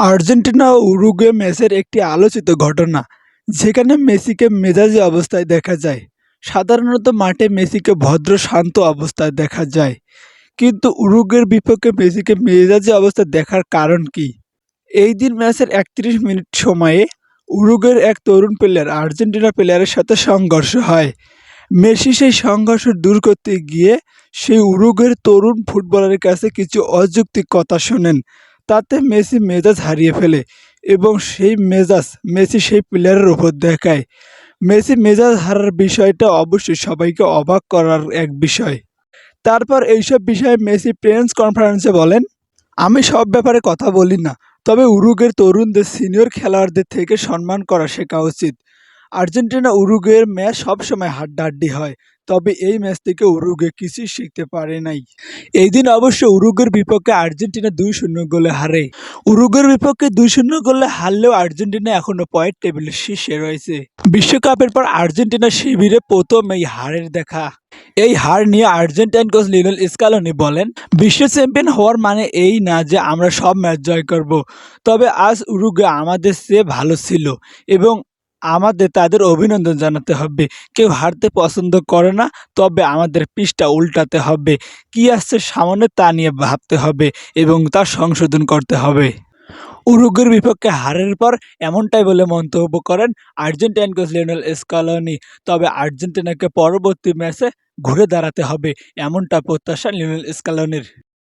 Argentina Uruguay ম্যাচের একটি আলোচিত ঘটনা, যেখানে মেসিকে মেজাজি অবস্থায় দেখা যায়। সাধারণত মাঠে মেসিকে ভদ্র, শান্ত অবস্থায় দেখা যায়। কিন্তু উরুগুয়ের বিপক্ষে মেসিকে মেজাজি অবস্থায় দেখার কারণ কি? এই দিন ম্যাচের একত্রিশ মিনিট সময়ে উরুগুয়ের এক তরুণ প্লেয়ার আর্জেন্টিনা প্লেয়ারের সাথে সংঘর্ষ হয়। মেসি সেই সংঘর্ষ দূর করতে গিয়ে সেই উরুগুয়ের তরুণ ফুটবলারের কাছে কিছু অযৌক্তিক কথা শোনেন। তাতে মেসি মেজাজ হারিয়ে ফেলে এবং সেই মেজাজ মেসি সেই প্লেয়ারের ওপর দেখায়। মেসি মেজাজ হারার বিষয়টা অবশ্যই সবাইকে অবাক করার এক বিষয়। তারপর এইসব বিষয়ে মেসি প্রেস কনফারেন্সে বলেন, আমি সব ব্যাপারে কথা বলি না, তবে উরুগের তরুণদের সিনিয়র খেলোয়াড়দের থেকে সম্মান করা শেখা উচিত। আর্জেন্টিনা উরুগুয়ের ম্যাচ সবসময় হাড্ডাহাড্ডি হয় তবে এই ম্যাচ থেকে উরুগুয়ে কিছুই শিখতে পারে নাই। এই দিন অবশ্য উরুগুয়ের বিপক্ষে আর্জেন্টিনা দুই শূন্য গোলে হারে। উরুগুয়ের বিপক্ষে দুই শূন্য গোলে হারলেও আর্জেন্টিনা এখনও পয়েন্ট টেবিলের শীর্ষে রয়েছে। বিশ্বকাপের পর আর্জেন্টিনা শিবিরে প্রথম এই হারের দেখা। এই হার নিয়ে আর্জেন্টাইন কোচ লিওনেল স্কালোনি বলেন, বিশ্ব চ্যাম্পিয়ন হওয়ার মানে এই না যে আমরা সব ম্যাচ জয় করব। তবে আজ উরুগুয়ে আমাদের চেয়ে ভালো ছিল এবং আমাদের তাদের অভিনন্দন জানাতে হবে। কেউ হারতে পছন্দ করে না, তবে আমাদের পিচটা উল্টাতে হবে। কি আসছে সামনে তা নিয়ে ভাবতে হবে এবং তা সংশোধন করতে হবে। উরুগুয়ের বিপক্ষে হারের পর এমনটাই বলে মন্তব্য করেন আর্জেন্টাইন কোচ লিওনেল স্কালোনি। তবে আর্জেন্টিনাকে পরবর্তী ম্যাচে ঘুরে দাঁড়াতে হবে, এমনটা প্রত্যাশা লিওনেল স্কালোনির।